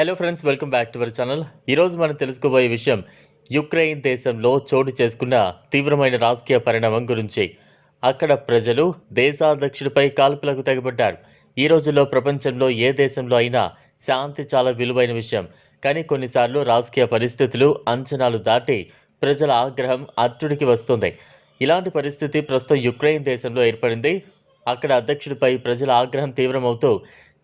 Hello friends welcome back to our channel ఈరోజు మనం తెలుసుకోబోయే విషయం యుక్రెయిన్ దేశంలో చోటు చేసుకున్న తీవ్రమైన రాజకీయ పరిణామం గురించి. అక్కడ ప్రజలు దేశాధ్యక్షుడిపై కాల్పులకు తెగబడ్డారు. ఈ రోజుల్లో ప్రపంచంలో ఏ దేశంలో అయినా శాంతి చాలా విలువైన విషయం. కానీ కొన్నిసార్లు రాజకీయ పరిస్థితులు అంచనాలు దాటి ప్రజల ఆగ్రహం అట్టుడికి వస్తుంది. ఇలాంటి పరిస్థితి ప్రస్తుతం యుక్రెయిన్ దేశంలో ఏర్పడింది. అక్కడ అధ్యక్షుడిపై ప్రజల ఆగ్రహం తీవ్రమవుతూ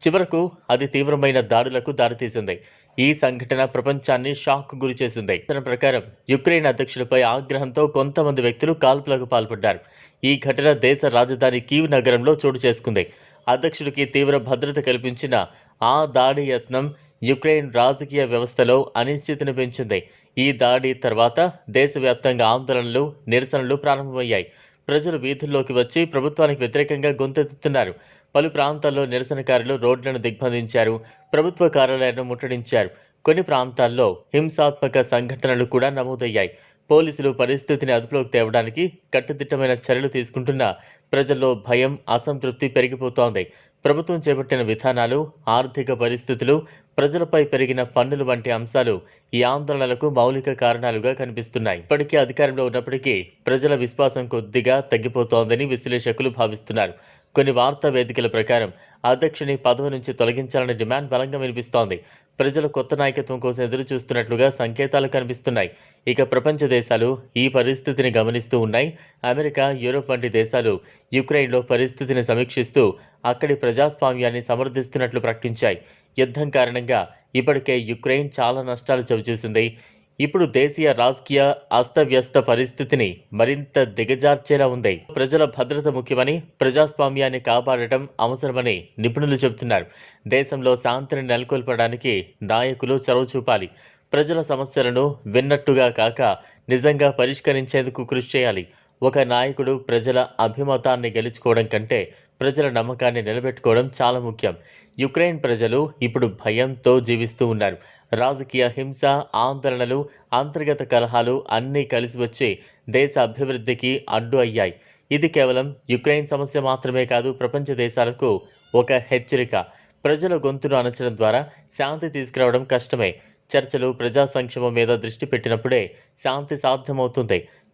చివరకు అది తీవ్రమైన దాడులకు దారితీసింది. ఈ సంఘటన ప్రపంచాన్ని షాక్ గురి చేసింది. తన ప్రకారం యుక్రెయిన్ అధ్యక్షుడిపై ఆగ్రహంతో కొంతమంది వ్యక్తులు కాల్పులకు పాల్పడ్డారు. ఈ ఘటన దేశ రాజధాని కీవ్ నగరంలో చోటు చేసుకుంది. అధ్యక్షుడికి తీవ్ర భద్రత కల్పించిన ఆ దాడి యత్నం యుక్రెయిన్ రాజకీయ వ్యవస్థలో అనిశ్చితిని పెంచింది. ఈ దాడి తర్వాత దేశవ్యాప్తంగా ఆందోళనలు నిరసనలు ప్రారంభమయ్యాయి. ప్రజలు వీధుల్లోకి వచ్చి ప్రభుత్వానికి వ్యతిరేకంగా గొంతెత్తుతున్నారు. పలు ప్రాంతాల్లో నిరసనకారులు రోడ్లను దిగ్బంధించారు ప్రభుత్వ కార్యాలయాలను ముట్టడించారు. కొన్ని ప్రాంతాల్లో హింసాత్మక సంఘటనలు కూడా నమోదయ్యాయి. పోలీసులు పరిస్థితిని అదుపులోకి తేవడానికి కట్టుదిట్టమైన చర్యలు తీసుకుంటున్న ప్రజల్లో భయం అసంతృప్తి పెరిగిపోతోంది. ప్రభుత్వం చేపట్టిన విధానాలు ఆర్థిక పరిస్థితులు ప్రజలపై పెరిగిన పన్నులు వంటి అంశాలు ఈ ఆందోళనలకు మౌలిక కారణాలుగా కనిపిస్తున్నాయి. ఇప్పటికీ అధికారంలో ఉన్నప్పటికీ ప్రజల విశ్వాసం కొద్దిగా తగ్గిపోతోందని విశ్లేషకులు భావిస్తున్నారు. కొన్ని వార్తా వేదికల ప్రకారం అధ్యక్షుని పదవి నుంచి తొలగించాలని డిమాండ్ బలంగా వినిపిస్తోంది. ప్రజలు కొత్త నాయకత్వం కోసం ఎదురు చూస్తున్నట్లుగా సంకేతాలు కనిపిస్తున్నాయి. ఇక ప్రపంచ దేశాలు ఈ పరిస్థితిని గమనిస్తూ ఉన్నాయి. అమెరికా యూరోప్ వంటి దేశాలు యుక్రెయిన్లో పరిస్థితిని సమీక్షిస్తూ అక్కడి ప్రజాస్వామ్యాన్ని సమర్థిస్తున్నట్లు ప్రకటించాయి. యుద్ధం కారణంగా ఇప్పటికే యుక్రెయిన్ చాలా నష్టాలు చవిచూసింది. ఇప్పుడు దేశీయ రాజకీయ అస్తవ్యస్త పరిస్థితిని మరింత దిగజార్చేలా ఉంది. ప్రజల భద్రత ముఖ్యమని ప్రజాస్వామ్యాన్ని కాపాడటం అవసరమని నిపుణులు చెబుతున్నారు. దేశంలో శాంతిని నెలకొల్పడానికి నాయకులు చొరవ చూపాలి. ప్రజల సమస్యలను విన్నట్టుగా కాక నిజంగా పరిష్కరించేందుకు కృషి చేయాలి. ఒక నాయకుడు ప్రజల అభిమతాన్ని గెలుచుకోవడం కంటే ప్రజల నమ్మకాన్ని నిలబెట్టుకోవడం చాలా ముఖ్యం. యుక్రెయిన్ ప్రజలు ఇప్పుడు భయంతో జీవిస్తూ ఉన్నారు. రాజకీయ హింస ఆందోళనలు అంతర్గత కలహాలు అన్నీ కలిసి వచ్చి దేశ అభివృద్ధికి అడ్డు అయ్యాయి. ఇది కేవలం యుక్రెయిన్ సమస్య మాత్రమే కాదు ప్రపంచ దేశాలకు ఒక హెచ్చరిక. ప్రజల గొంతును అణచడం ద్వారా శాంతి తీసుకురావడం కష్టమే. చర్చలు ప్రజా సంక్షేమం మీద దృష్టి పెట్టినప్పుడే శాంతి సాధ్యమవుతుంది.